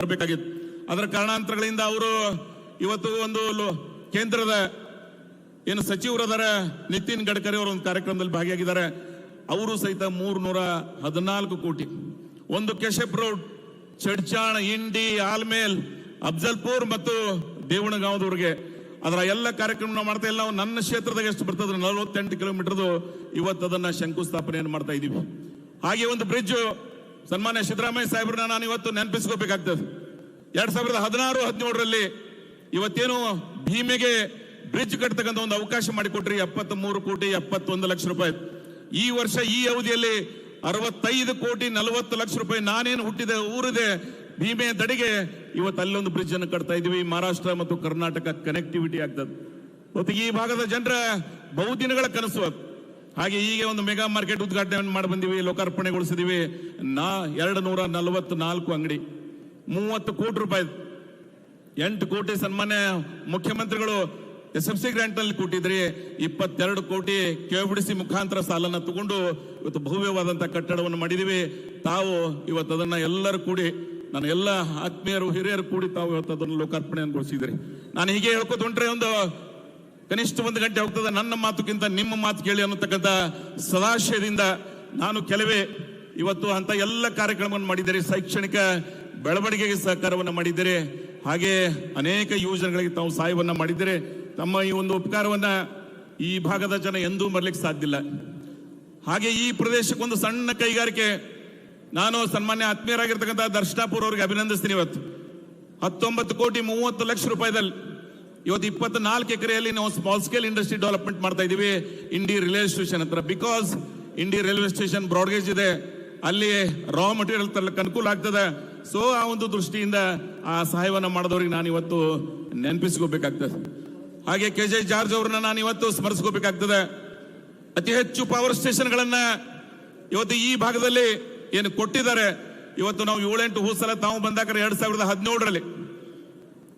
ಬರಬೇಕಾಗಿತ್ತು. ಅದರ ಕಾರಣಾಂತರಗಳಿಂದ ಅವರು ಇವತ್ತು ಒಂದು ಕೇಂದ್ರದ ಏನು ಸಚಿವರದಾರ ನಿತಿನ್ ಗಡ್ಕರಿ ಅವರು ಒಂದು ಕಾರ್ಯಕ್ರಮದಲ್ಲಿ ಭಾಗಿಯಾಗಿದ್ದಾರೆ. ಅವರು ಸಹಿತ ಮೂರ್ನೂರ ಹದಿನಾಲ್ಕು ಕೋಟಿ. ಒಂದು ಕೆಶಪ್ ರೋಡ್, ಚಡ್ಚಾಣ, ಇಂಡಿ, ಆಲ್ಮೇಲ್, ಅಫ್ಜಲ್ಪುರ್ ಮತ್ತು ದೇವಣಗಾಂವದವರೆಗೆ ಅದರ ಎಲ್ಲ ಕಾರ್ಯಕ್ರಮ ಮಾಡ್ತಾ ಇಲ್ಲ. ನನ್ನ ಕ್ಷೇತ್ರದಾಗ ಎಷ್ಟು ಬರ್ತದೆ, ನಲವತ್ತೆಂಟು ಕಿಲೋಮೀಟರ್ದು ಇವತ್ತು ಅದನ್ನ ಶಂಕುಸ್ಥಾಪನೆಯನ್ನು ಮಾಡ್ತಾ ಇದ್ದೀವಿ ಹಾಗೆ ಒಂದು ಬ್ರಿಡ್ಜ್ ಸನ್ಮಾನ್ಯ ಸಿದ್ದರಾಮಯ್ಯ ಸಾಹೇಬ್ರನ್ನ ನಾನು ಇವತ್ತು ನೆನಪಿಸ್ಕೋಬೇಕಾಗ್ತದೆ. ಎರಡ್ ಸಾವಿರದ ಹದಿನಾರು, ಹದಿನೇಳರಲ್ಲಿ ಇವತ್ತೇನು ಭೀಮೆಗೆ ಬ್ರಿಡ್ಜ್ ಕಟ್ಟತಕ್ಕಂತ ಒಂದು ಅವಕಾಶ ಮಾಡಿಕೊಟ್ರಿ ಎಪ್ಪತ್ತ್ ಮೂರು ಕೋಟಿ ಎಪ್ಪತ್ತೊಂದು ಲಕ್ಷ ರೂಪಾಯಿ. ಈ ವರ್ಷ ಈ ಅವಧಿಯಲ್ಲಿ ಅರವತ್ತೈದು ಕೋಟಿ ನಲವತ್ತು ಲಕ್ಷ ರೂಪಾಯಿ ನಾನೇನು ಹುಟ್ಟಿದೆ, ಊರಿದೆ, ಭೀಮೆ ದಡಿಗೆ ಇವತ್ತು ಅಲ್ಲೊಂದು ಬ್ರಿಡ್ಜ್ ಅನ್ನು ಕಟ್ತಾ ಇದೀವಿ ಮಹಾರಾಷ್ಟ್ರ ಮತ್ತು ಕರ್ನಾಟಕ ಕನೆಕ್ಟಿವಿಟಿ ಆಗ್ತದೆ. ಮತ್ತು ಈ ಭಾಗದ ಜನರ ಬಹುದಿನಗಳ ಕನಸು ಅದು. ಹಾಗೆ ಈಗ ಒಂದು ಮೆಗಾ ಮಾರ್ಕೆಟ್ ಉದ್ಘಾಟನೆ ಮಾಡಿ ಬಂದಿವಿ, ಲೋಕಾರ್ಪಣೆಗೊಳಿಸಿದೀವಿ. ನಾ ಎರಡು ನೂರ ನಲವತ್ನಾಲ್ಕು ಅಂಗಡಿ. ಮೂವತ್ತು ಕೋಟಿ ರೂಪಾಯಿ. ಎಂಟು ಕೋಟಿ ಸನ್ಮಾನ್ಯ ಮುಖ್ಯಮಂತ್ರಿಗಳು ಎಸ್ ಎಫ್ ಸಿ ಗ್ರಾಂಟ್ನಲ್ಲಿ ಕೊಟ್ಟಿದ್ರಿ. ಇಪ್ಪತ್ತೆರಡು ಕೋಟಿ ಕೆಬಿಡಿಸಿ ಮುಖಾಂತರ ಸಾಲನ್ನ ತಗೊಂಡು ಇವತ್ತು ಭವ್ಯವಾದಂತಹ ಕಟ್ಟಡವನ್ನು ಮಾಡಿದೀವಿ. ತಾವು ಇವತ್ತು ಅದನ್ನ ಎಲ್ಲರೂ ಕೂಡಿ, ನನ್ನ ಎಲ್ಲ ಆತ್ಮೀಯರು, ಹಿರಿಯರು ಕೂಡಿ ತಾವು ಇವತ್ತು ಅದನ್ನು ಲೋಕಾರ್ಪಣೆಯನ್ನು ಗೊಳಿಸಿದ್ರಿ ನಾನು ಹೀಗೆ ಹೇಳ್ಕೊತ ಹೊಂಟ್ರೆ ಒಂದು ಕನಿಷ್ಠ ಒಂದು ಗಂಟೆ ಹೋಗ್ತದೆ. ನನ್ನ ಮಾತುಕ್ಕಿಂತ ನಿಮ್ಮ ಮಾತು ಕೇಳಿ ಅನ್ನತಕ್ಕಂಥ ಸದಾಶಯದಿಂದ ನಾನು ಕೆಲವೇ ಇವತ್ತು ಅಂತ ಎಲ್ಲ ಕಾರ್ಯಕ್ರಮವನ್ನು ಮಾಡಿದ್ದಾರೆ ಶೈಕ್ಷಣಿಕ ಬೆಳವಣಿಗೆಗೆ ಸಹಕಾರವನ್ನು ಮಾಡಿದ್ದಾರೆ ಹಾಗೆ ಅನೇಕ ಯೋಜನೆಗಳಿಗೆ ತಾವು ಸಹಾಯವನ್ನು ಮಾಡಿದ್ದಾರೆ ತಮ್ಮ ಈ ಒಂದು ಉಪಕಾರವನ್ನ ಈ ಭಾಗದ ಜನ ಎಂದೂ ಮರಲಿಕ್ಕೆ ಇಲ್ಲ. ಹಾಗೆ ಈ ಪ್ರದೇಶಕ್ಕೊಂದು ಸಣ್ಣ ಕೈಗಾರಿಕೆ, ನಾನು ಸನ್ಮಾನ್ಯ ಆತ್ಮೀಯರಾಗಿರ್ತಕ್ಕಂಥ ದರ್ಶನಾಪುರ ಅವರಿಗೆ ಅಭಿನಂದಿಸ್ತೀನಿ ಇವತ್ತು. ಹತ್ತೊಂಬತ್ತು ಕೋಟಿ ಮೂವತ್ತು ಲಕ್ಷ ರೂಪಾಯಿದಲ್ಲಿ ಇವತ್ತು ಇಪ್ಪತ್ನಾಲ್ಕು ಎಕರೆಯಲ್ಲಿ ನಾವು ಸ್ಮಾಲ್ ಸ್ಕೇಲ್ ಇಂಡಸ್ಟ್ರಿ ಡೆವಲಪ್ಮೆಂಟ್ ಮಾಡ್ತಾ ಇದೀವಿ ಇಂಡಿ ರೈಲ್ವೆ ಸ್ಟೇಷನ್ ಹತ್ರ. Because Indi railway station broad gauge ಇದೆ, ಅಲ್ಲಿ ರಾ ಮಟೀರಿಯಲ್ ತರಲಿಕ್ಕೆ ಅನುಕೂಲ ಆಗ್ತದೆ. ಸೊ ಆ ಒಂದು ದೃಷ್ಟಿಯಿಂದ ಆ ಸಹಾಯವನ್ನು ಮಾಡಿದವ್ರಿಗೆ ನಾನು ಇವತ್ತು ನೆನಪಿಸ್ಕೋಬೇಕಾಗ್ತದೆ. ಹಾಗೆ ಕೆ ಜೆ ಜಾರ್ಜ್ ಅವ್ರನ್ನ ನಾನು ಇವತ್ತು ಸ್ಮರಿಸ್ಕೋಬೇಕಾಗ್ತದೆ. ಅತಿ ಹೆಚ್ಚು ಪವರ್ ಸ್ಟೇಷನ್ಗಳನ್ನ ಇವತ್ತು ಈ ಭಾಗದಲ್ಲಿ ಏನು ಕೊಟ್ಟಿದ್ದಾರೆ. ಇವತ್ತು ನಾವು ಏಳೆಂಟು ಹೂ ಸಲ ತಾವು ಬಂದಾಗ ಎರಡ್ ಸಾವಿರದ ಹದಿನೇಳರಲ್ಲಿ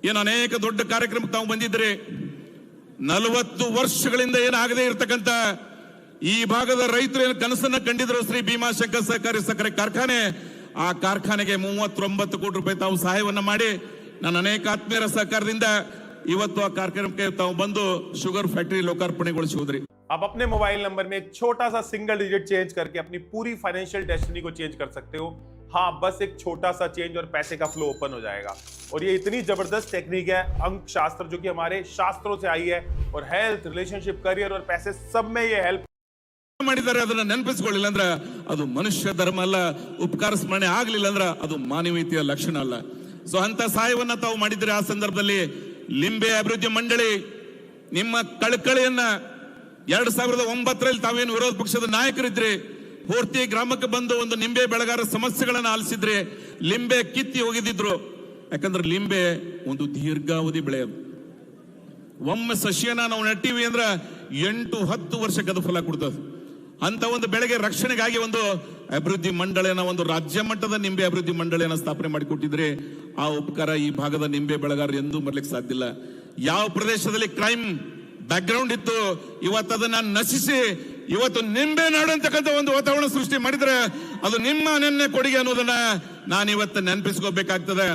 ಏನು ಅನೇಕ ದೊಡ್ಡ ಕಾರ್ಯಕ್ರಮಕ್ಕೆ ತಾವು ಬಂದಿದ್ರಿ ನಲವತ್ತು ವರ್ಷಗಳಿಂದ ಏನಾಗದೇ ಇರತಕ್ಕಂತ ಈ ಭಾಗದ ರೈತರು ಏನು ಕನಸನ್ನ ಕಂಡಿದ್ರು ಶ್ರೀ ಭೀಮಾಶಂಕರ್ ಸಹಕಾರಿ ಸಕ್ಕರೆ ಕಾರ್ಖಾನೆ ಆ ಕಾರ್ಖಾನೆಗೆ ಮೂವತ್ತೊಂಬತ್ತು ಕೋಟಿ ರೂಪಾಯಿ ತಾವು ಸಹಾಯವನ್ನ ಮಾಡಿ ನನ್ನ ಅನೇಕ ಆತ್ಮೀಯರ ಸಹಕಾರದಿಂದ ಇವತ್ತು ಆ ಕಾರ್ಯಕ್ರಮಕ್ಕೆ ತಾವು ಬಂದು ಶುಗರ್ ಫ್ಯಾಕ್ಟರಿ ಲೋಕಾರ್ಪಣೆಗೊಳಿಸಿ ಹೋದ್ರಿ आप अपने मोबाइल नंबर में एक छोटा सा सिंगल डिजिट चेंज करके अपनी पूरी फाइनेंशियल डेस्टिनी को चेंज कर सकते हो हाँ बस एक छोटा सा चेंज और पैसे का फ्लो ओपन हो जाएगा और ये इतनी जबरदस्त टेक्निक है अंक शास्त्र जो कि हमारे शास्त्रों से आई है और हेल्थ रिलेशनशिप करियर और पैसे सब में ये हेल्प ಮಾಡಿದ್ದಾರೆ ಅದನ್ನ ನೆನಪಿಸ್ಕೊಳ್ಳಿಲ್ಲ ಅಂದ್ರ ಅದು ಮನುಷ್ಯ ಧರ್ಮ ಅಲ್ಲ ಉಪಕಾರ ಸ್ಮರಣೆ ಆಗ್ಲಿಲ್ಲ ಅಂದ್ರ ಅದು ಮಾನವೀಯತೆಯ ಲಕ್ಷಣ ಅಲ್ಲ ಸೊ ಅಂತ ಸಹಾಯವನ್ನ ತಾವು ಮಾಡಿದ್ರೆ ಆ ಸಂದರ್ಭದಲ್ಲಿ ಲಿಂಬೆ ಅಭಿವೃದ್ಧಿ ಮಂಡಳಿ ನಿಮ್ಮ ಕಳಕಳಿಯನ್ನ ಎರಡ್ ಸಾವಿರದ ಒಂಬತ್ತರಲ್ಲಿ ತಾವೇನು ವಿರೋಧ ಪಕ್ಷದ ನಾಯಕರಿದ್ರಿ ಪೂರ್ತಿ ಗ್ರಾಮಕ್ಕೆ ಬಂದು ಒಂದು ನಿಂಬೆ ಬೆಳೆಗಾರ ಸಮಸ್ಯೆಗಳನ್ನು ಆಲಿಸಿದ್ರೆ ಲಿಂಬೆ ಕಿತ್ತಿ ಹೋಗಿದ್ದಿದ್ರು ಯಾಕಂದ್ರೆ ಲಿಂಬೆ ಒಂದು ದೀರ್ಘಾವಧಿ ಬೆಳೆ ಒಮ್ಮೆ ಸಸ್ಯನ ನಾವು ನೆಟ್ಟಿವಿ ಅಂದ್ರೆ ಎಂಟು ಹತ್ತು ವರ್ಷಕ್ಕೆ ಅದು ಫಲ ಕೊಡ್ತದೆ. ಅಂತ ಒಂದು ಬೆಳೆಗೆ ರಕ್ಷಣೆಗಾಗಿ ಒಂದು ಅಭಿವೃದ್ಧಿ ಮಂಡಳಿಯನ್ನ ಒಂದು ರಾಜ್ಯ ಮಟ್ಟದ ನಿಂಬೆ ಅಭಿವೃದ್ಧಿ ಮಂಡಳಿಯನ್ನ ಸ್ಥಾಪನೆ ಮಾಡಿಕೊಟ್ಟಿದ್ರೆ ಆ ಉಪಕಾರ ಈ ಭಾಗದ ನಿಂಬೆ ಬೆಳೆಗಾರರು ಎಂದೂ ಮರ್ಲಿಕ್ಕೆ ಸಾಧ್ಯ ಇಲ್ಲ. ಯಾವ ಪ್ರದೇಶದಲ್ಲಿ ಕ್ರೈಮ್ ಬ್ಯಾಕ್ಗ್ರೌಂಡ್ ಇತ್ತು. ಇವತ್ತು ಅದನ್ನ ನಶಿಸಿ, ಇವತ್ತು ನಿಂಬೆ ನಾಡು ಅಂತಕ್ಕಂಥ ಒಂದು ವಾತಾವರಣ ಸೃಷ್ಟಿ ಮಾಡಿದ್ರೆ ಅದು ನಿಮ್ಮ ನೆನ್ನೆ ಕೊಡುಗೆ ಅನ್ನೋದನ್ನ ನಾನು ಇವತ್ತು ನೆನಪಿಸ್ಕೋಬೇಕಾಗ್ತದೆ.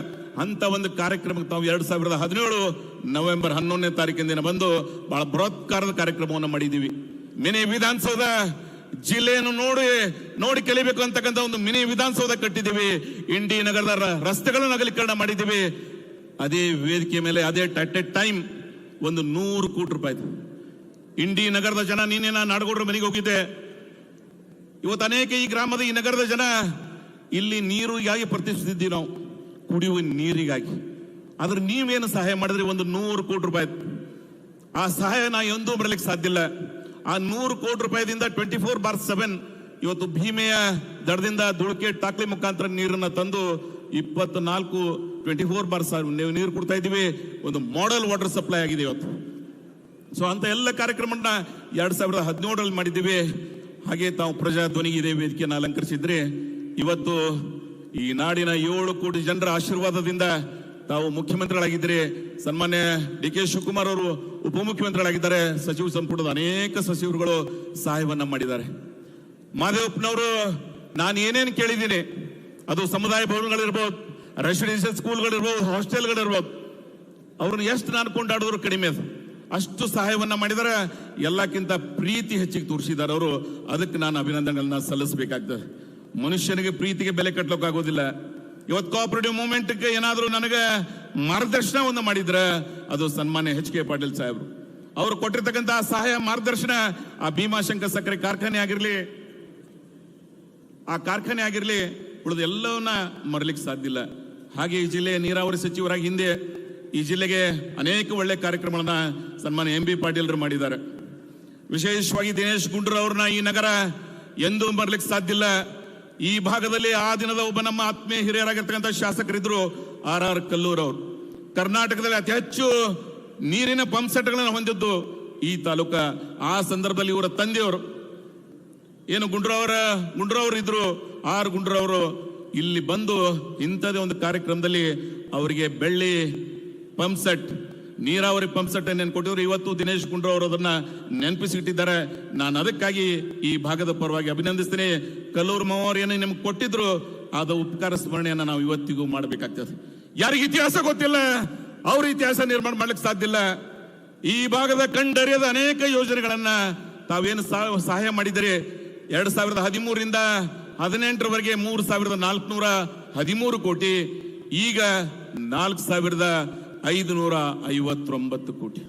ಅಂತ ಒಂದು ಕಾರ್ಯಕ್ರಮಕ್ಕೆ ತಾವು ಎರಡ್ ಸಾವಿರದ ಹದಿನೇಳು ನವೆಂಬರ್ ಹನ್ನೊಂದನೇ ತಾರೀಕಿನ ಬಂದು ಬಹಳ ಬೃಹತ್ಕಾರದ ಕಾರ್ಯಕ್ರಮವನ್ನು ಮಾಡಿದೀವಿ ಮಿನಿ ವಿಧಾನಸೌಧ ಜಿಲ್ಲೆಯನ್ನು ನೋಡಿ ನೋಡಿ ಕಲಿಬೇಕು ಅಂತಕ್ಕಂಥ ಒಂದು ಮಿನಿ ವಿಧಾನಸೌಧ ಕಟ್ಟಿದ್ದೀವಿ. ಇಂಡಿ ನಗರದ ರಸ್ತೆಗಳನ್ನು ಅಗಲೀಕರಣ ಮಾಡಿದ್ದೀವಿ. ಅದೇ ವೇದಿಕೆ ಮೇಲೆ ಅದೇ ಟೈಮ್ ಒಂದು ನೂರು ಕೋಟಿ ರೂಪಾಯಿ ಇಂಡಿ ನಗರದ ಜನ ನೀನೇ ನಾನು ನಾಡಗೌಡ್ರ ಮನೆಗೆ ಹೋಗಿದ್ದೆ. ಇವತ್ತು ಅನೇಕ ಈ ಗ್ರಾಮದ ಈ ನಗರದ ಜನ ಇಲ್ಲಿ ನೀರಿಗಾಗಿ ಪ್ರತಿಷ್ಠಿಸಿದ್ದೀವಿ ನಾವು. ಕುಡಿಯುವ ನೀರಿಗಾಗಿ. ಆದ್ರೆ ನೀವೇನು ಸಹಾಯ ಮಾಡಿದ್ರಿ? ಒಂದು ನೂರು ಕೋಟಿ ರೂಪಾಯಿ ಆ ಸಹಾಯ ನಾ ಎಂದೂ ಬರಲಿಕ್ಕೆ ಸಾಧ್ಯ ಇಲ್ಲ. ಆ ನೂರು ಕೋಟಿ ರೂಪಾಯಿದಿಂದ ಟ್ವೆಂಟಿ ಫೋರ್ ಬಾರ್ ಸೆವೆನ್ ಇವತ್ತು ಭೀಮೆಯ ದಡದಿಂದ ದುಳಕೆ ಟಾಕ್ಲಿ ಮುಖಾಂತರ ನೀರನ್ನು ತಂದು ಇಪ್ಪತ್ನಾಲ್ಕು ಟ್ವೆಂಟಿ ಫೋರ್ ಬಾರ್ ನೀವು ನೀರು ಕೊಡ್ತಾ ಇದ್ದೀವಿ, ಒಂದು ಮಾಡೆಲ್ ವಾಟರ್ ಸಪ್ಲೈ ಆಗಿದೆ ಇವತ್ತು. ಸೊ ಅಂತ ಎಲ್ಲ ಕಾರ್ಯಕ್ರಮನ ಎರಡ್ ಸಾವಿರದ ಹದಿನೇಳರಲ್ಲಿ ಮಾಡಿದ್ದೀವಿ. ಹಾಗೆ ತಾವು ಪ್ರಜಾ ಧ್ವನಿಗೆ ಇದೇ ವೇದಿಕೆಯನ್ನು ಅಲಂಕರಿಸಿದ್ರೆ, ಇವತ್ತು ಈ ನಾಡಿನ ಏಳು ಕೋಟಿ ಜನರ ಆಶೀರ್ವಾದದಿಂದ ತಾವು ಮುಖ್ಯಮಂತ್ರಿಗಳಾಗಿದ್ದರೆ. ಸನ್ಮಾನ್ಯ ಡಿ ಕೆ ಶಿವಕುಮಾರ್ ಅವರು ಉಪಮುಖ್ಯಮಂತ್ರಿಗಳಾಗಿದ್ದಾರೆ. ಸಚಿವ ಸಂಪುಟದ ಅನೇಕ ಸಚಿವರುಗಳು ಸಹಾಯವನ್ನ ಮಾಡಿದ್ದಾರೆ. ಮಾದೇವಪ್ಪನವರು ನಾನು ಏನೇನು ಕೇಳಿದ್ದೀನಿ, ಅದು ಸಮುದಾಯ ಭವನಗಳಿರ್ಬೋದು ರೆಸಿಡೆನ್ಷಿಯಲ್ ಸ್ಕೂಲ್ಗಳಿರ್ಬೋದು ಹಾಸ್ಟೆಲ್ಗಳಿರ್ಬೋದು ಅವ್ರನ್ನ ಎಷ್ಟು ನಾನು ಕೊಂಡಾಡಿದ್ರು ಕಡಿಮೆ ಅದು. ಅಷ್ಟು ಸಹಾಯವನ್ನ ಮಾಡಿದರೆ, ಎಲ್ಲಕ್ಕಿಂತ ಪ್ರೀತಿ ಹೆಚ್ಚಿಗೆ ತೋರಿಸಿದ್ದಾರೆ ಅವರು. ಅದಕ್ಕೆ ನಾನು ಅಭಿನಂದನೆಗಳನ್ನ ಸಲ್ಲಿಸಬೇಕಾಗ್ತದೆ. ಮನುಷ್ಯನಿಗೆ ಪ್ರೀತಿಗೆ ಬೆಲೆ ಕಟ್ಟಲಿಕ್ಕಾಗೋದಿಲ್ಲ ಇವತ್ತು ಕೋಆಪರೇಟಿವ್ ಮೂವ್ಮೆಂಟ್ಗೆ ಏನಾದರೂ ನನಗೆ ಮಾರ್ಗದರ್ಶನವನ್ನು ಮಾಡಿದ್ರೆ, ಅದು ಸನ್ಮಾನ್ಯ ಎಚ್ ಕೆ ಪಾಟೀಲ್ ಸಾಹೇಬರು. ಅವರು ಕೊಟ್ಟಿರ್ತಕ್ಕಂಥ ಸಹಾಯ ಮಾರ್ಗದರ್ಶನ ಆ ಭೀಮಾಶಂಕರ್ ಸಕ್ಕರೆ ಕಾರ್ಖಾನೆ ಆಗಿರಲಿ, ಆ ಕಾರ್ಖಾನೆ ಆಗಿರಲಿ, ಉಳಿದ ಎಲ್ಲವನ್ನ ಮರಲಿಕ್ಕೆ ಸಾಧ್ಯ ಇಲ್ಲ. ಹಾಗೆ ಈ ಜಿಲ್ಲೆಯ ನೀರಾವರಿ ಸಚಿವರಾಗಿ ಹಿಂದೆ ಈ ಜಿಲ್ಲೆಗೆ ಅನೇಕ ಒಳ್ಳೆ ಕಾರ್ಯಕ್ರಮಗಳನ್ನ ಸನ್ಮಾನ್ಯ ಎಂ ಬಿ ಪಾಟೀಲ್ರು ಮಾಡಿದ್ದಾರೆ. ವಿಶೇಷವಾಗಿ ದಿನೇಶ್ ಗುಂಡೂರು ಅವ್ರನ್ನ ಈ ನಗರ ಎಂದೂ ಬರ್ಲಿಕ್ಕೆ ಸಾಧ್ಯ ಇಲ್ಲ. ಈ ಭಾಗದಲ್ಲಿ ಆ ದಿನದ ಒಬ್ಬ ನಮ್ಮ ಆತ್ಮೀಯ ಹಿರಿಯರಾಗಿರ್ತಕ್ಕಂಥ ಶಾಸಕರಿದ್ರು ಆರ್ ಆರ್ ಕಲ್ಲೂರ್ ಅವರು. ಕರ್ನಾಟಕದಲ್ಲಿ ಅತಿ ಹೆಚ್ಚು ನೀರಿನ ಪಂಪ್ ಸೆಟ್ಗಳನ್ನು ಹೊಂದಿದ್ದು ಈ ತಾಲೂಕ. ಆ ಸಂದರ್ಭದಲ್ಲಿ ಇವರ ತಂದೆಯವರು. ಏನು ಗುಂಡ್ರವರ ಗುಂಡ್ರವರು ಇದ್ರು ಆರ್ ಗುಂಡ್ರವರು ಇಲ್ಲಿ ಬಂದು ಇಂಥದೇ ಒಂದು ಕಾರ್ಯಕ್ರಮದಲ್ಲಿ ಅವರಿಗೆ ಬೆಳ್ಳಿ ಪಂಪ್ ಸೆಟ್, ನೀರಾವರಿ ಪಂಪ್ ಸೆಟ್ ಕೊಟ್ಟಿದ್ರು. ಇವತ್ತು ದಿನೇಶ್ ಗುಂಡ್ರವ್ರು ಅದನ್ನ ನೆನಪಿಸಿಟ್ಟಿದ್ದಾರೆ. ನಾನು ಅದಕ್ಕಾಗಿ ಈ ಭಾಗದ ಪರವಾಗಿ ಅಭಿನಂದಿಸ್ತೀನಿ. ಕಲ್ಲೂರು ಮಾವರು ಏನು ನಿಮ್ಗೆ ಕೊಟ್ಟಿದ್ರು, ಆದ ಉಪಕಾರ ಸ್ಮರಣೆಯನ್ನು ನಾವು ಇವತ್ತಿಗೂ ಮಾಡಬೇಕಾಗ್ತದೆ. ಯಾರಿಗೆ ಇತಿಹಾಸ ಗೊತ್ತಿಲ್ಲ, ಅವ್ರ ಇತಿಹಾಸ ನಿರ್ಮಾಣ ಮಾಡ್ಲಿಕ್ಕೆ ಸಾಧ್ಯ ಇಲ್ಲ. ಈ ಭಾಗದ ಕಂಡರಿಯದ ಅನೇಕ ಯೋಜನೆಗಳನ್ನ ತಾವೇನು ಸಹ- ಸಹಾಯ ಮಾಡಿದರೆ ಎರಡ್ ಸಾವಿರದ ಹದಿಮೂರರಿಂದ ಹದಿನೆಂಟರವರೆಗೆ ಮೂರು ಸಾವಿರದ ನಾಲ್ಕುನೂರ ಹದಿಮೂರು ಕೋಟಿ, ಈಗ ನಾಲ್ಕು ಸಾವಿರದ ಐದುನೂರ ಐವತ್ತೊಂಬತ್ತು ಕೋಟಿ.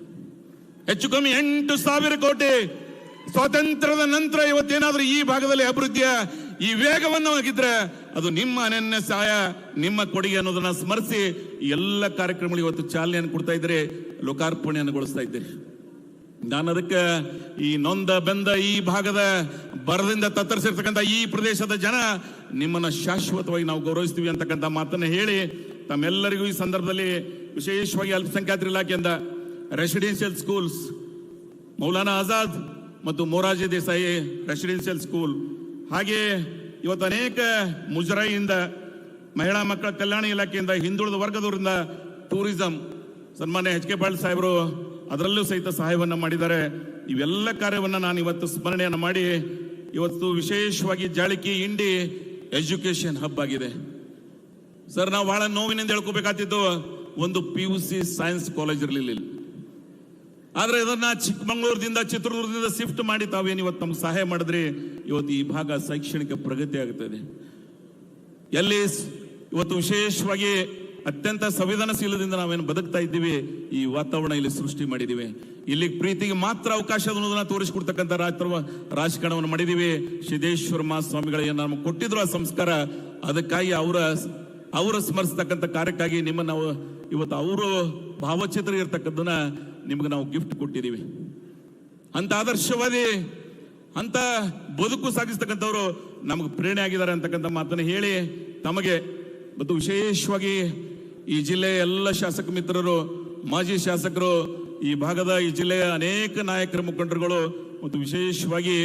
ಹೆಚ್ಚು ಕಮ್ಮಿ ಎಂಟು ಸಾವಿರ ಕೋಟಿ. ಸ್ವಾತಂತ್ರ್ಯದ ನಂತರ ಇವತ್ತೇನಾದರೂ ಈ ಭಾಗದಲ್ಲಿ ಅಭಿವೃದ್ಧಿಯ ಈ ವೇಗವನ್ನು ಹೋಗಿದ್ರೆ ಅದು ನಿಮ್ಮ ಅನನ್ಯ ಸಹಾಯ, ನಿಮ್ಮ ಕೊಡುಗೆ ಅನ್ನೋದನ್ನ ಸ್ಮರಿಸಿ ಎಲ್ಲ ಕಾರ್ಯಕ್ರಮಗಳು ಇವತ್ತು ಚಾಲನೆಯನ್ನು ಕೊಡ್ತಾ ಇದ್ದೀರಿ ಲೋಕಾರ್ಪಣೆಯನ್ನುಗೊಳಿಸ್ತಾ ಇದ್ದೀರಿ. ನಾನು ಅದಕ್ಕೆ ಈ ನೊಂದ ಬೆಂದ ಈ ಭಾಗದ ಬರದಿಂದ ತತ್ತರಿಸಿರ್ತಕ್ಕಂಥ ಈ ಪ್ರದೇಶದ ಜನ ನಿಮ್ಮನ್ನ ಶಾಶ್ವತವಾಗಿ ನಾವು ಗೌರವಿಸ್ತೀವಿ ಅಂತಕ್ಕಂಥ ಮಾತನ್ನ ಹೇಳಿ ತಮ್ಮೆಲ್ಲರಿಗೂ ಈ ಸಂದರ್ಭದಲ್ಲಿ ವಿಶೇಷವಾಗಿ ಅಲ್ಪಸಂಖ್ಯಾತರ ಇಲಾಖೆಯಿಂದ ರೆಸಿಡೆನ್ಷಿಯಲ್ ಸ್ಕೂಲ್ಸ್ ಮೌಲಾನಾ ಆಜಾದ್ ಮತ್ತು ಮೊರಾರ್ಜಿ ದೇಸಾಯಿ ರೆಸಿಡೆನ್ಷಿಯಲ್ ಸ್ಕೂಲ್ ಹಾಗೆ ಇವತ್ತು ಅನೇಕ ಮುಜರಾಯಿಯಿಂದ ಮಹಿಳಾ ಮಕ್ಕಳ ಕಲ್ಯಾಣ ಇಲಾಖೆಯಿಂದ ಹಿಂದುಳಿದ ವರ್ಗದವರಿಂದ ಟೂರಿಸಂ ಸನ್ಮಾನ್ಯ ಎಚ್ ಕೆ ಪಾಟೀಲ್ ಸಾಹೇಬರು ಅದರಲ್ಲೂ ಸಹಿತ ಸಹಾಯವನ್ನ ಮಾಡಿದ್ದಾರೆ. ಇವೆಲ್ಲ ಕಾರ್ಯವನ್ನ ನಾನು ಇವತ್ತು ಸ್ಮರಣೆಯನ್ನು ಮಾಡಿ, ಇವತ್ತು ವಿಶೇಷವಾಗಿ ಜಾಳಿಕಿ ಇಂಡಿ ಎಜುಕೇಶನ್ ಹಬ್ ಆಗಿದೆ. ಸರ್, ನಾವು ಬಹಳ ನೋವಿನಿಂದ ಹೇಳ್ಕೋಬೇಕಾಗ್ತಿದ್ದು ಒಂದು P U C science college ಇರಲಿಲ್ಲ ಆದರೆ ಇದನ್ನ ಚಿಕ್ಕಮಂಗ್ಳೂರದಿಂದ, ಚಿತ್ರದುರ್ಗದಿಂದ ಶಿಫ್ಟ್ ಮಾಡಿ ತಾವೇನು ಇವತ್ತು ನಮ್ಗೆ ಸಹಾಯ ಮಾಡಿದ್ರಿ? ಇವತ್ತು ಈ ಭಾಗ ಶೈಕ್ಷಣಿಕ ಪ್ರಗತಿ ಆಗುತ್ತದೆ ಎಲ್ಲಿ ಇವತ್ತು ವಿಶೇಷವಾಗಿ ಅತ್ಯಂತ ಸಂವೇದನಾಶೀಲದಿಂದ ನಾವೇನು ಬದುಕ್ತಾ ಇದ್ದೀವಿ, ಈ ವಾತಾವರಣ ಇಲ್ಲಿ ಸೃಷ್ಟಿ ಮಾಡಿದ್ದೀವಿ. ಇಲ್ಲಿ ಪ್ರೀತಿಗೆ ಮಾತ್ರ ಅವಕಾಶ ಅನ್ನೋದನ್ನ ತೋರಿಸಿಕೊಡ್ತಕ್ಕಂಥ ರಾಜಕಾರಣವನ್ನು ಮಾಡಿದ್ದೀವಿ. ಸಿದ್ದೇಶ್ವರ ಮಹಾಸ್ವಾಮಿಗಳು ಏನು ನಮಗೆ ಕೊಟ್ಟಿದ್ರು ಆ ಸಂಸ್ಕಾರ. ಅದಕ್ಕಾಗಿ ಅವರ ಅವರ ಸ್ಮರಿಸ್ತಕ್ಕಂಥ ಕಾರ್ಯಕ್ಕಾಗಿ ನಿಮ್ಮ ನಾವು ಇವತ್ತು ಅವರು ಭಾವಚಿತ್ರ ಇರತಕ್ಕದನ್ನ ನಿಮ್ಗೆ ನಾವು ಗಿಫ್ಟ್ ಕೊಟ್ಟಿದ್ದೀವಿ. ಅಂತ ಆದರ್ಶವಾದಿ ಅಂತ ಬದುಕು ಸಾಗಿಸ್ತಕ್ಕಂಥವ್ರು ನಮಗೆ ಪ್ರೇರಣೆ ಆಗಿದ್ದಾರೆ ಅಂತಕ್ಕಂಥ ಮಾತನ್ನು ಹೇಳಿ, ತಮಗೆ ಮತ್ತು ವಿಶೇಷವಾಗಿ ಈ ಜಿಲ್ಲೆಯ ಎಲ್ಲ ಶಾಸಕ ಮಿತ್ರರು, ಮಾಜಿ ಶಾಸಕರು, ಈ ಭಾಗದ ಈ ಜಿಲ್ಲೆಯ ಅನೇಕ ನಾಯಕರ ಮುಖಂಡರುಗಳು ಮತ್ತು ವಿಶೇಷವಾಗಿ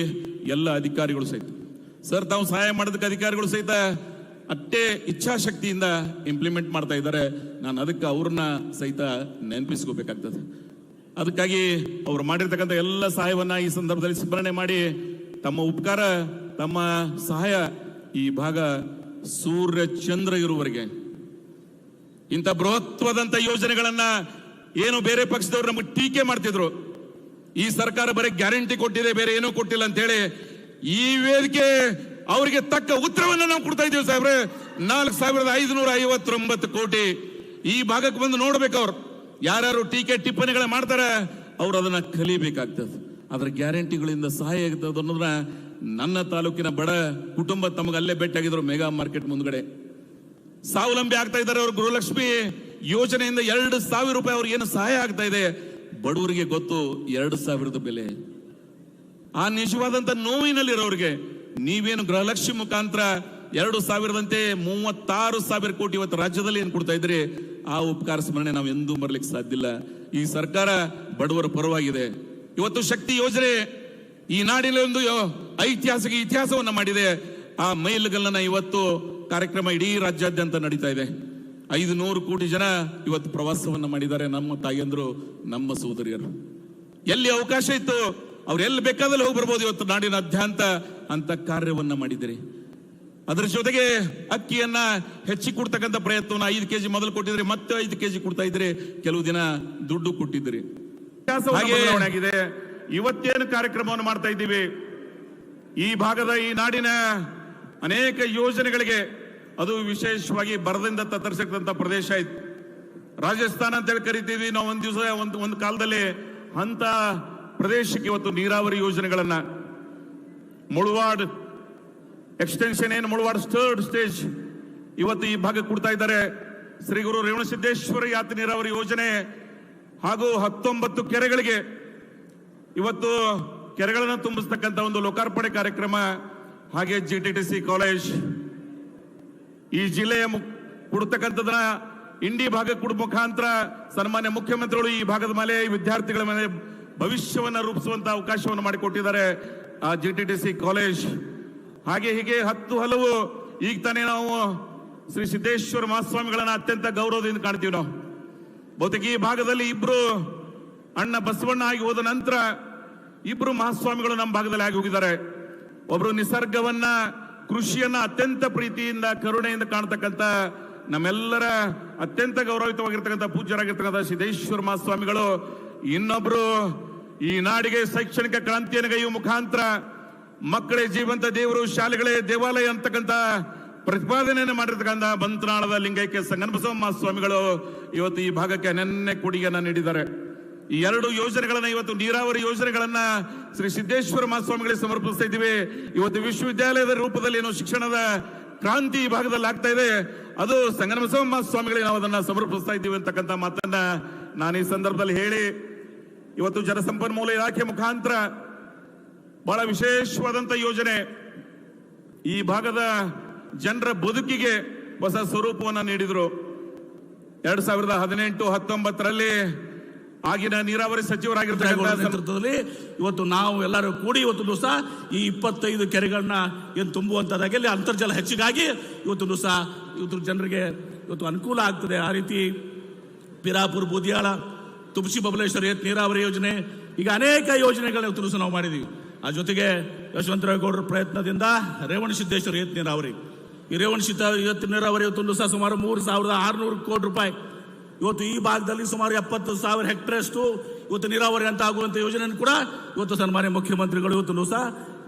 ಎಲ್ಲ ಅಧಿಕಾರಿಗಳು ಸಹಿತ. ಸರ್, ತಾವು ಸಹಾಯ ಮಾಡೋದಕ್ಕೆ ಅಧಿಕಾರಿಗಳು ಸಹಿತ ಅಷ್ಟೇ ಇಚ್ಛಾಶಕ್ತಿಯಿಂದ ಇಂಪ್ಲಿಮೆಂಟ್ ಮಾಡ್ತಾ ಇದ್ದಾರೆ. ನಾನು ಅದಕ್ಕೆ ಅವ್ರನ್ನ ಸಹಿತ ನೆನಪಿಸ್ಕೋಬೇಕಾಗ್ತದೆ. ಅದಕ್ಕಾಗಿ ಅವರು ಮಾಡಿರ್ತಕ್ಕಂಥ ಎಲ್ಲ ಸಹಾಯವನ್ನ ಈ ಸಂದರ್ಭದಲ್ಲಿ ಸ್ಮರಣೆ ಮಾಡಿ ತಮ್ಮ ಉಪಕಾರ, ತಮ್ಮ ಸಹಾಯ ಈ ಭಾಗ ಸೂರ್ಯ ಚಂದ್ರ ಇರುವವರಿಗೆ. ಇಂಥ ಬೃಹತ್ವಾದಂತ ಯೋಜನೆಗಳನ್ನ ಏನು ಬೇರೆ ಪಕ್ಷದವ್ರು ನಮಗೆ ಟೀಕೆ ಮಾಡ್ತಿದ್ರು. ಈ ಸರ್ಕಾರ ಬರೀ ಗ್ಯಾರಂಟಿ ಕೊಟ್ಟಿದೆ, ಬೇರೆ ಏನೂ ಕೊಟ್ಟಿಲ್ಲ ಅಂತ ಹೇಳಿ ಈ ವೇದಿಕೆ ಅವರಿಗೆ ತಕ್ಕ ಉತ್ತರವನ್ನು ನಾವು ಕೊಡ್ತಾ ಇದ್ದೀವಿ ಸಾಹೇಬ್ರೆ. ನಾಲ್ಕು ಸಾವಿರದ ಐದುನೂರ ಐವತ್ತೊಂಬತ್ತು ಕೋಟಿ. ಈ ಭಾಗಕ್ಕೆ ಬಂದು ನೋಡ್ಬೇಕು ಅವ್ರು. ಯಾರ್ಯಾರು ಟೀಕೆ ಟಿಪ್ಪಣಿಗಳ ಮಾಡ್ತಾರೆ, ಅವ್ರು ಅದನ್ನ ಕಲಿಬೇಕಾಗ್ತದೆ. ಅದರ ಗ್ಯಾರಂಟಿಗಳಿಂದ ಸಹಾಯ ಆಗ್ತದೆ ಅನ್ನೋದನ್ನ ನನ್ನ ತಾಲೂಕಿನ ಬಡ ಕುಟುಂಬ ತಮಗೆ ಅಲ್ಲೇ ಭೇಟಿಯಾಗಿದ್ರು ಮೆಗಾ ಮಾರ್ಕೆಟ್ ಮುಂದ್ಗಡೆ. ಸ್ವಾವಲಂಬಿ ಆಗ್ತಾ ಇದ್ದಾರೆ ಅವ್ರ ಗೃಹಲಕ್ಷ್ಮಿ ಯೋಜನೆಯಿಂದ ಎರಡು ಸಾವಿರ ರೂಪಾಯಿ ಅವ್ರಿಗೆ ಏನು ಸಹಾಯ ಆಗ್ತಾ ಇದೆ. ಬಡವರಿಗೆ ಗೊತ್ತು ಎರಡು ಸಾವಿರದ ಬೆಲೆ. ಆ ನಿಜವಾದಂತ ನೋವಿನಲ್ಲಿರೋರಿಗೆ ನೀವೇನು ಗೃಹಲಕ್ಷ್ಮಿ ಮುಖಾಂತರ ಎರಡು ಸಾವಿರದಂತೆ ಮೂವತ್ತಾರು ಸಾವಿರ ಕೋಟಿ ಇವತ್ತು ರಾಜ್ಯದಲ್ಲಿ ಏನು ಕೊಡ್ತಾ ಇದ್ರಿ ಆ ಉಪಕಾರ ಸ್ಮರಣೆ ನಾವು ಎಂದೂ ಮರಲಿಕ್ಕೆ ಸಾಧ್ಯ ಇಲ್ಲ. ಈ ಸರ್ಕಾರ ಬಡವರ ಪರವಾಗಿದೆ. ಇವತ್ತು ಶಕ್ತಿ ಯೋಜನೆ ಈ ನಾಡಿನ ಒಂದು ಐತಿಹಾಸಿಕ ಇತಿಹಾಸವನ್ನ ಮಾಡಿದೆ. ಆ ಮೈಲುಗಲ್ಲನ್ನ ಇವತ್ತು ಕಾರ್ಯಕ್ರಮ ಇಡೀ ರಾಜ್ಯಾದ್ಯಂತ ನಡೀತಾ ಇದೆ. ಐದು ನೂರು ಕೋಟಿ ಜನ ಇವತ್ತು ಪ್ರವಾಸವನ್ನ ಮಾಡಿದ್ದಾರೆ ನಮ್ಮ ತಾಯಿಯಂದ್ರು ನಮ್ಮ ಸೋದರಿಯರು. ಎಲ್ಲಿ ಅವಕಾಶ ಇತ್ತು? ಅವ್ರು ಎಲ್ಲಿ ಬೇಕಾದಲ್ಲಿ ಹೋಗಿ ಬರ್ಬೋದು ಇವತ್ತು ನಾಡಿನಾದ್ಯಂತ ಅಂತ ಕಾರ್ಯವನ್ನ ಮಾಡಿದಿರಿ ಅದರ ಜೊತೆಗೆ ಅಕ್ಕಿಯನ್ನ ಹೆಚ್ಚಿ ಕೊಡ್ತಕ್ಕಂಥ ಪ್ರಯತ್ನವನ್ನ ಐದು ಕೆಜಿ ಮೊದಲು ಕೊಟ್ಟಿದ್ರೆ ಮತ್ತೆ ಐದು ಕೆಜಿ ಕೊಡ್ತಾ ಇದ್ರೆ. ಕೆಲವು ದಿನ ದುಡ್ಡು ಕೊಟ್ಟಿದ್ರಿ ಇವತ್ತೇನು ಕಾರ್ಯಕ್ರಮವನ್ನು ಮಾಡ್ತಾ ಇದ್ದೀವಿ? ಈ ಭಾಗದ ಈ ನಾಡಿನ ಅನೇಕ ಯೋಜನೆಗಳಿಗೆ ಅದು ವಿಶೇಷವಾಗಿ ಬರದಿಂದ ತತ್ತರಿಸಿರ್ತಕ್ಕಂಥ ಪ್ರದೇಶ ಇತ್ತು ರಾಜಸ್ಥಾನ ಅಂತ ಹೇಳಿ ಕರಿತೀವಿ. ನಾವು ಒಂದು ದಿವಸ, ಒಂದು ಒಂದು ಕಾಲದಲ್ಲಿ ಅಂತ ಪ್ರದೇಶಕ್ಕೆ ಇವತ್ತು ನೀರಾವರಿ ಯೋಜನೆಗಳನ್ನ ಮುಳುವಾಡ್ ಎಕ್ಸ್ಟೆನ್ಷನ್ ಏನು? ಮುಳುವಾಡ್ ಥರ್ಡ್ ಸ್ಟೇಜ್ ಇವತ್ತು ಈ ಭಾಗಕ್ಕೆ ಕೊಡ್ತಾ ಇದ್ದಾರೆ. ಶ್ರೀ ಗುರು ರೇವಣಸಿದ್ದೇಶ್ವರ ಯಾತ್ರೆ ನೀರಾವರಿ ಯೋಜನೆ ಹಾಗೂ ಹತ್ತೊಂಬತ್ತು ಕೆರೆಗಳಿಗೆ ಇವತ್ತು ಕೆರೆಗಳನ್ನು ತುಂಬಿಸ್ತಕ್ಕಂಥ ಒಂದು ಲೋಕಾರ್ಪಣೆ ಕಾರ್ಯಕ್ರಮ, ಹಾಗೆ G T T C college ಈ ಜಿಲ್ಲೆಯ ಕೊಡ್ತಕ್ಕಂಥದನ್ನ ಇಂಡಿ ಭಾಗಕ್ಕೆ ಮುಖಾಂತರ ಸನ್ಮಾನ್ಯ ಮುಖ್ಯಮಂತ್ರಿಗಳು ಈ ಭಾಗದ ಮೇಲೆ ವಿದ್ಯಾರ್ಥಿಗಳ ಮೇಲೆ ಭವಿಷ್ಯವನ್ನ ರೂಪಿಸುವಂತ ಅವಕಾಶವನ್ನು ಮಾಡಿಕೊಟ್ಟಿದ್ದಾರೆ ಆ G T T C college ಹಾಗೆ ಹೀಗೆ ಹತ್ತು ಹಲವು, ಈಗ ತಾನೇ ನಾವು ಶ್ರೀ ಸಿದ್ದೇಶ್ವರ ಮಹಾಸ್ವಾಮಿಗಳನ್ನ ಅತ್ಯಂತ ಗೌರವದಿಂದ ಕಾಣ್ತೀವಿ ನಾವು. ಬಹುತೇಕ ಈ ಭಾಗದಲ್ಲಿ ಇಬ್ರು ಅಣ್ಣ ಬಸವಣ್ಣ ಆಗಿ ಹೋದ ನಂತರ ಇಬ್ರು ಮಹಾಸ್ವಾಮಿಗಳು ನಮ್ಮ ಭಾಗದಲ್ಲಿ ಆಗಿ ಹೋಗಿದ್ದಾರೆ. ಒಬ್ರು ನಿಸರ್ಗವನ್ನ, ಕೃಷಿಯನ್ನ ಅತ್ಯಂತ ಪ್ರೀತಿಯಿಂದ, ಕರುಣೆಯಿಂದ ಕಾಣ್ತಕ್ಕಂಥ ನಮ್ಮೆಲ್ಲರ ಅತ್ಯಂತ ಗೌರವಿತವಾಗಿರ್ತಕ್ಕಂಥ ಪೂಜ್ಯರಾಗಿರ್ತಕ್ಕಂಥ ಸಿದ್ದೇಶ್ವರ ಮಹಾಸ್ವಾಮಿಗಳು, ಇನ್ನೊಬ್ರು ಈ ನಾಡಿಗೆ ಶೈಕ್ಷಣಿಕ ಕ್ರಾಂತಿಯನ್ನು ಗೈಯುವ ಮುಖಾಂತರ ಮಕ್ಕಳೇ ಜೀವಂತ ದೇವರು, ಶಾಲೆಗಳೇ, ದೇವಾಲಯ ಅಂತಕ್ಕಂಥ ಪ್ರತಿಪಾದನೆಯನ್ನು ಮಾಡಿರ್ತಕ್ಕಂಥ ಬಂತನಾಳದ ಲಿಂಗೈಕ್ಯ ಸಂಗನಬಸವ ಮಹಾಸ್ವಾಮಿಗಳು ಇವತ್ತು ಈ ಭಾಗಕ್ಕೆ ನೆನ್ನೆ ಕೊಡುಗೆಯನ್ನು ನೀಡಿದ್ದಾರೆ. ಈ ಎರಡು ಯೋಜನೆಗಳನ್ನ ಇವತ್ತು ನೀರಾವರಿ ಯೋಜನೆಗಳನ್ನ ಶ್ರೀ ಸಿದ್ದೇಶ್ವರ ಮಹಾಸ್ವಾಮಿಗಳಿಗೆ ಸಮರ್ಪಿಸ್ತಾ ಇದ್ದೀವಿ. ಇವತ್ತು ವಿಶ್ವವಿದ್ಯಾಲಯದ ರೂಪದಲ್ಲಿ ಏನು ಶಿಕ್ಷಣದ ಕ್ರಾಂತಿ ಈ ಭಾಗದಲ್ಲಿ ಆಗ್ತಾ ಇದೆ. ಅದು ಸಂಗನಬಸವ ಮಹಾಸ್ವಾಮಿಗಳಿಗೆ ನಾವು ಅದನ್ನ ಸಮರ್ಪಿಸ್ತಾ ಇದ್ದೀವಿ ಅಂತಕ್ಕಂಥ ಮಾತನ್ನ ನಾನು ಈ ಸಂದರ್ಭದಲ್ಲಿ ಹೇಳಿ, ಇವತ್ತು ಜನಸಂಪನ್ಮೂಲ ಇಲಾಖೆ ಮುಖಾಂತರ ಬಹಳ ವಿಶೇಷವಾದಂತ ಯೋಜನೆ. ಈ ಭಾಗದ ಜನರ ಬದುಕಿಗೆ ಹೊಸ ಸ್ವರೂಪವನ್ನ ನೀಡಿದ್ರು. ಎರಡ್ ಸಾವಿರದ ಹದಿನೆಂಟು ಹತ್ತೊಂಬತ್ತರಲ್ಲಿ ಆಗಿನ ನೀರಾವರಿ ಸಚಿವರಾಗಿರ್ತಕ್ಕಂಥ ನೇತೃತ್ವದಲ್ಲಿ ಇವತ್ತು ನಾವು ಎಲ್ಲರೂ ಕೂಡಿ ಇವತ್ತು ದಿವಸ ಈ ಇಪ್ಪತ್ತೈದು ಕೆರೆಗಳನ್ನ ಏನು ತುಂಬುವಂಥದ್ದಾಗಿ ಅಂತರ್ಜಲ ಹೆಚ್ಚಿಗಾಗಿ ಇವತ್ತು ದಿವಸ ಇವತ್ತು ಜನರಿಗೆ ಇವತ್ತು ಅನುಕೂಲ ಆಗ್ತದೆ. ಆ ರೀತಿ ಪಿರಾಪುರ ಬೂದಿಯಾಳ ತುಬಸಿ ಬಬಲೇಶ್ವರ ಏತ್ ನೀರಾವರಿ ಯೋಜನೆ, ಈಗ ಅನೇಕ ಯೋಜನೆಗಳನ್ನ ಇವತ್ತು ದಿವಸ ನಾವು ಮಾಡಿದ್ದೀವಿ ಆ ಜೊತೆಗೆ ಯಶವಂತರಾವ್ ಗೌಡರ ಪ್ರಯತ್ನದಿಂದ ರೇವಣ ಸಿದ್ದೇಶ್ವರ ಏತ್ ನೀರಾವರಿ. ಈ ರೇವಣ ಸಿದ್ದ ಏತ್ ನೀರಾವರಿ ಇವತ್ತು ದಿವಸ ಸುಮಾರು ಮೂರು ಸಾವಿರದ ಆರುನೂರು ಕೋಟಿ ರೂಪಾಯಿ ಇವತ್ತು ಈ ಭಾಗದಲ್ಲಿ ಸುಮಾರು ಎಪ್ಪತ್ತು ಸಾವಿರ ಹೆಕ್ಟೇರ್ಷ್ಟು ಇವತ್ತು ನೀರಾವರಿ ಅಂತ ಆಗುವಂತ ಯೋಜನೆಯನ್ನು ಕೂಡ ಇವತ್ತು ಸನ್ಮಾನ್ಯ ಮುಖ್ಯಮಂತ್ರಿಗಳು ಇವತ್ತು ನೂಸ,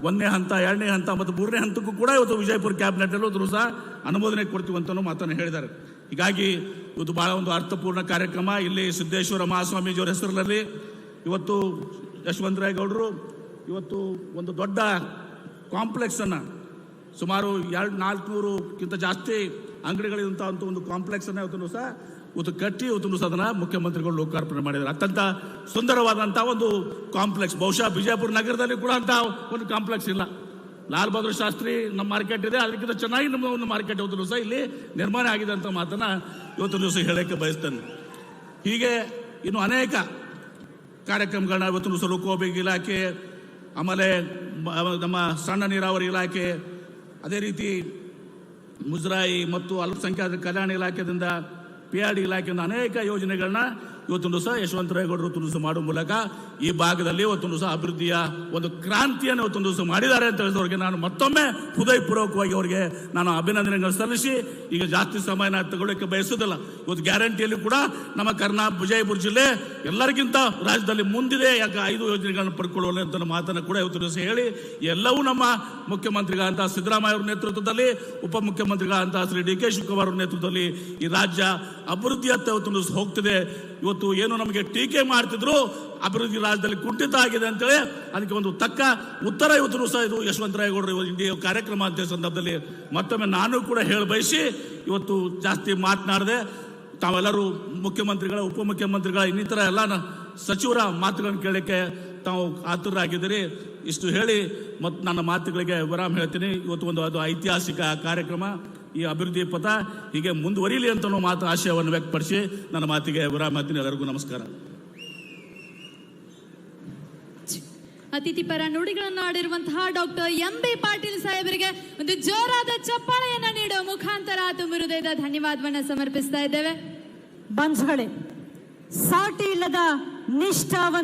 ಒಂದನೇ ಹಂತ, ಎರಡನೇ ಹಂತ ಮತ್ತು ಮೂರನೇ ಹಂತಕ್ಕೂ ಕೂಡ ಇವತ್ತು ವಿಜಯಪುರ ಕ್ಯಾಬಿನೆಟ್ ಅಲ್ಲಿ ಇವತ್ತು ದಿವಸ ಅನುಮೋದನೆ ಕೊಡ್ತೀವಿ ಅಂತ ಮಾತನ್ನು ಹೇಳಿದ್ದಾರೆ. ಹೀಗಾಗಿ ಇವತ್ತು ಬಹಳ ಒಂದು ಅರ್ಥಪೂರ್ಣ ಕಾರ್ಯಕ್ರಮ. ಇಲ್ಲಿ ಸಿದ್ದೇಶ್ವರ ಮಹಾಸ್ವಾಮೀಜಿಯವರ ಹೆಸರಿನಲ್ಲಿ ಇವತ್ತು ಯಶವಂತ ರಾಯ್ಗೌಡರು ಇವತ್ತು ಒಂದು ದೊಡ್ಡ ಕಾಂಪ್ಲೆಕ್ಸ್ ಅನ್ನ ಸುಮಾರು ಎರಡು ನಾಲ್ಕುನೂರುಕ್ಕಿಂತ ಜಾಸ್ತಿ ಅಂಗಡಿಗಳಿಂತ ಒಂದು ಕಾಂಪ್ಲೆಕ್ಸ್ ಅನ್ನ ಇವತ್ತು ಸಹ ಇವತ್ತು ಕಟ್ಟಿ ಇವತ್ತು ಸದನ ಮುಖ್ಯಮಂತ್ರಿಗಳು ಲೋಕಾರ್ಪಣೆ ಮಾಡಿದ್ದಾರೆ. ಅತ್ಯಂತ ಸುಂದರವಾದಂತಹ ಒಂದು ಕಾಂಪ್ಲೆಕ್ಸ್. ಬಹುಶಃ ಬಿಜಾಪುರ ನಗರದಲ್ಲಿ ಕೂಡ ಅಂತ ಒಂದು ಕಾಂಪ್ಲೆಕ್ಸ್ ಇಲ್ಲ. ಲಾಲ್ ಬಹದ್ದೂರ್ ಶಾಸ್ತ್ರಿ ನಮ್ಮ ಮಾರ್ಕೆಟ್ ಇದೆ. ಅದಕ್ಕಿಂತ ಚೆನ್ನಾಗಿ ನಮ್ಮ ಒಂದು ಮಾರ್ಕೆಟ್ ಇವತ್ತು ದಿವಸ ಇಲ್ಲಿ ನಿರ್ಮಾಣ ಆಗಿದೆ ಅಂತ ಮಾತನ್ನ ಇವತ್ತು ದಿವಸ ಹೇಳಕ್ಕೆ ಬಯಸ್ತೇನೆ. ಹೀಗೆ ಇನ್ನು ಅನೇಕ ಕಾರ್ಯಕ್ರಮಗಳನ್ನ ಇವತ್ತು ದಿವಸ ಲೋಕೋಪಯೋಗಿ ಇಲಾಖೆ, ಆಮೇಲೆ ನಮ್ಮ ಸಣ್ಣ ನೀರಾವರಿ ಇಲಾಖೆ, ಅದೇ ರೀತಿ ಮುಜರಾಯಿ ಮತ್ತು ಅಲ್ಪಸಂಖ್ಯಾತ ಕಲ್ಯಾಣ ಇಲಾಖೆಯಿಂದ ಪಿ ಆರ್ ಡಿ ಇಲಾಖೆಯಿಂದ ಅನೇಕ ಯೋಜನೆಗಳನ್ನ ಇವತ್ತೊಂದು ಸಹ ಯಶವಂತರಾಯಗೌಡರು ಇವತ್ತೊಂದು ಸಹ ಮಾಡುವ ಮೂಲಕ ಈ ಭಾಗದಲ್ಲಿ ಇವತ್ತೊಂದು ಸಹ ಅಭಿವೃದ್ಧಿಯ ಒಂದು ಕ್ರಾಂತಿಯನ್ನು ಇವತ್ತೊಂದು ಸಹ ಮಾಡಿದ್ದಾರೆ ಅಂತ ಹೇಳಿದವರಿಗೆ ನಾನು ಮತ್ತೊಮ್ಮೆ ಹೃದಯಪೂರ್ವಕವಾಗಿ ಅವರಿಗೆ ನಾನು ಅಭಿನಂದನೆಗಳು ಸಲ್ಲಿಸಿ, ಈಗ ಜಾಸ್ತಿ ಸಮಯನ ತಗೊಳ್ಳೋಕೆ ಬಯಸುವುದಿಲ್ಲ. ಇವತ್ತು ಗ್ಯಾರಂಟಿಯಲ್ಲಿ ಕೂಡ ನಮ್ಮ ಕರ್ನಾ ವಿಜಯಪುರ ಜಿಲ್ಲೆ ಎಲ್ಲರಿಗಿಂತ ರಾಜ್ಯದಲ್ಲಿ ಮುಂದಿದೆ, ಯಾಕೆ ಐದು ಯೋಜನೆಗಳನ್ನು ಪಡ್ಕೊಳ್ಳೋಲ್ಲ ಅಂತ ಮಾತನ್ನು ಕೂಡ ಇವತ್ತು ದಿವಸ ಹೇಳಿ, ಎಲ್ಲವೂ ನಮ್ಮ ಮುಖ್ಯಮಂತ್ರಿಗಳಂತ ಸಿದ್ದರಾಮಯ್ಯ ಅವರ ನೇತೃತ್ವದಲ್ಲಿ ಉಪಮುಖ್ಯಮಂತ್ರಿಗಳಂತಹ ಶ್ರೀ ಡಿ ಕೆ ಶಿವಕುಮಾರ್ ಅವರ ನೇತೃತ್ವದಲ್ಲಿ ಈ ರಾಜ್ಯ ಅಭಿವೃದ್ಧಿಯತ್ತ ಇವತ್ತು ಹೋಗ್ತಿದೆ. ಇವತ್ತು ಏನು ನಮಗೆ ಟೀಕೆ ಮಾಡ್ತಿದ್ರು, ಅಭಿವೃದ್ಧಿ ರಾಜ್ಯದಲ್ಲಿ ಕುಂಠಿತ ಆಗಿದೆ ಅಂತೇಳಿ ಅದಕ್ಕೆ ಒಂದು ತಕ್ಕ ಉತ್ತರ ಇವತ್ತು ಸಹ ಇದು ಯಶವಂತರಾಯಗೌಡರು ಇಂಡಿಯ ಕಾರ್ಯಕ್ರಮ ಅಂತ ಸಂದರ್ಭದಲ್ಲಿ ಮತ್ತೊಮ್ಮೆ ನಾನು ಕೂಡ ಹೇಳಿ ಬಯಸಿ ಇವತ್ತು ಜಾಸ್ತಿ ಮಾತನಾಡದೆ ತಾವೆಲ್ಲರೂ ಮುಖ್ಯಮಂತ್ರಿಗಳ, ಉಪಮುಖ್ಯಮಂತ್ರಿಗಳ, ಇನ್ನಿತರ ಎಲ್ಲ ಸಚಿವರ ಮಾತುಗಳನ್ನು ಕೇಳಕ್ಕೆ ತಾವು ಆತುರಾಗಿದ್ದೀರಿ ಇಷ್ಟು ಹೇಳಿ ಮತ್ತು ನನ್ನ ಮಾತುಗಳಿಗೆ ವಿರಾಮ ಹೇಳ್ತೀನಿ. ಇವತ್ತು ಒಂದು ಅದು ಐತಿಹಾಸಿಕ ಕಾರ್ಯಕ್ರಮ. ಈ ಅಭಿವೃದ್ಧಿ ಪಥ ಹೀಗೆ ಮುಂದುವರಿಯಲಿ ಅಂತ ಮಾತು ಆಶಯವನ್ನು ವ್ಯಕ್ತಪಡಿಸಿ ನನ್ನ ಮಾತಿಗೆ ವಿರಾಮ ಹೇಳ್ತೀನಿ ಎಲ್ಲರಿಗೂ ನಮಸ್ಕಾರ. ಅತಿಥಿ ಪರ ನುಡಿಗಳನ್ನು ಆಡಿರುವಂತಹ ಡಾಕ್ಟರ್ ಎಂ ಬಿ ಪಾಟೀಲ್ ಸಾಹೇಬರಿಗೆ ಒಂದು ಜೋರಾದ ಚಪ್ಪಾಳೆಯನ್ನ ನೀಡುವ ಮುಖಾಂತರ ತುಂಬ ಹೃದಯದ ಧನ್ಯವಾದವನ್ನ ಸಮರ್ಪಿಸ್ತಾ ಇದ್ದೇವೆ. ಬಂಧುಗಳೇ ಸಾಟಿ ಇಲ್ಲದ ನಿಷ್ಠಾವಂತ